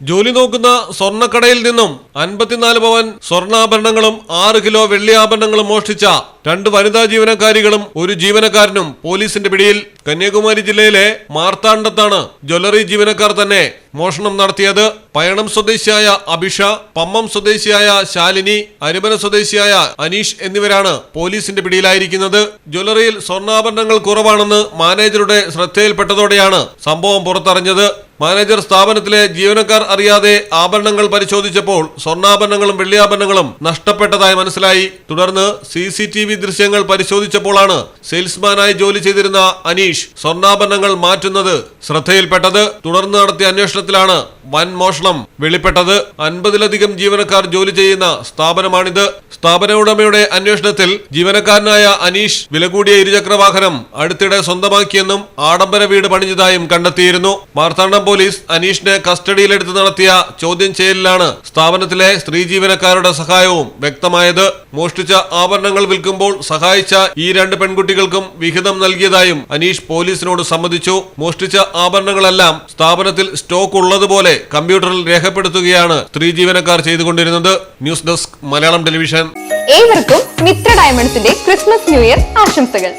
ജോലി നോക്കുന്ന സ്വർണക്കടയിൽ നിന്നും അൻപത്തിനാല് പവൻ സ്വർണാഭരണങ്ങളും ആറ് കിലോ വെള്ളിയാഭരണങ്ങളും മോഷ്ടിച്ച രണ്ട് വനിതാ ജീവനക്കാരികളും ഒരു ജീവനക്കാരനും പോലീസിന്റെ പിടിയിൽ. കന്യാകുമാരി ജില്ലയിലെ മാർത്താണ്ഡത്താണ് ജ്വല്ലറി ജീവനക്കാർ തന്നെ മോഷണം നടത്തിയത്. പയണം സ്വദേശിയായ അഭിഷ പമ്മം സ്വദേശിയായ ശാലിനി അരിമന സ്വദേശിയായ അനീഷ് എന്നിവരാണ് പോലീസിന്റെ പിടിയിലായിരിക്കുന്നത്. ജ്വല്ലറിയിൽ സ്വർണാഭരണങ്ങൾ കുറവാണെന്ന് മാനേജറുടെ ശ്രദ്ധയിൽപ്പെട്ടതോടെയാണ് സംഭവം പുറത്തറിഞ്ഞത്. മാനേജർ സ്ഥാപനത്തിലെ ജീവനക്കാർ അറിയാതെ ആഭരണങ്ങൾ പരിശോധിച്ചപ്പോൾ സ്വർണാഭരണങ്ങളും വെള്ളിയാഭരണങ്ങളും നഷ്ടപ്പെട്ടതായി മനസ്സിലായി. തുടർന്ന് സി സി ടി വി ദൃശ്യങ്ങൾ പരിശോധിച്ചപ്പോഴാണ് സെയിൽസ്മാനായി ജോലി ചെയ്തിരുന്ന അനീഷ് സ്വർണാഭരണങ്ങൾ മാറ്റുന്നത് ശ്രദ്ധയിൽപ്പെട്ടത്. തുടർന്ന് നടത്തിയ അന്വേഷണത്തിലാണ് വൻ മോഷണം വെളിപ്പെട്ടത്. അൻപതിലധികം ജീവനക്കാർ ജോലി ചെയ്യുന്ന സ്ഥാപനമാണിത്. സ്ഥാപന ഉടമയുടെ അന്വേഷണത്തിൽ ജീവനക്കാരനായ അനീഷ് വില കൂടിയ ഇരുചക്ര വാഹനം അടുത്തിടെ സ്വന്തമാക്കിയെന്നും ആഡംബര വീട് പണിഞ്ഞതായും കണ്ടെത്തിയിരുന്നു. മാർത്താണ്ഡം പോലീസ് അനീഷിനെ കസ്റ്റഡിയിലെടുത്ത് നടത്തിയ ചോദ്യം ചെയ്യലിലാണ് സ്ഥാപനത്തിലെ സ്ത്രീ ജീവനക്കാരുടെ സഹായവും വ്യക്തമായത്. മോഷ്ടിച്ച ആഭരണങ്ങൾ വിൽക്കുമ്പോൾ സഹായിച്ച ഈ രണ്ട് പെൺകുട്ടികൾക്കും വിഹിതം നൽകിയതായും അനീഷ് പോലീസിനോട് സമ്മതിച്ചു. മോഷ്ടിച്ച ആഭരണങ്ങളെല്ലാം സ്ഥാപനത്തിൽ സ്റ്റോക്ക് ഉള്ളതുപോലെ കമ്പ്യൂട്ടറിൽ രേഖപ്പെടുത്തുകയാണ് സ്ത്രീ ജീവനക്കാർ ചെയ്തുകൊണ്ടിരുന്നത്. News desk Malayalam television. ഏവർക്കും മിത്ര ഡയമണ്ട്സിന്റെ ക്രിസ്മസ് ന്യൂ ഇയർ ആശംസകൾ.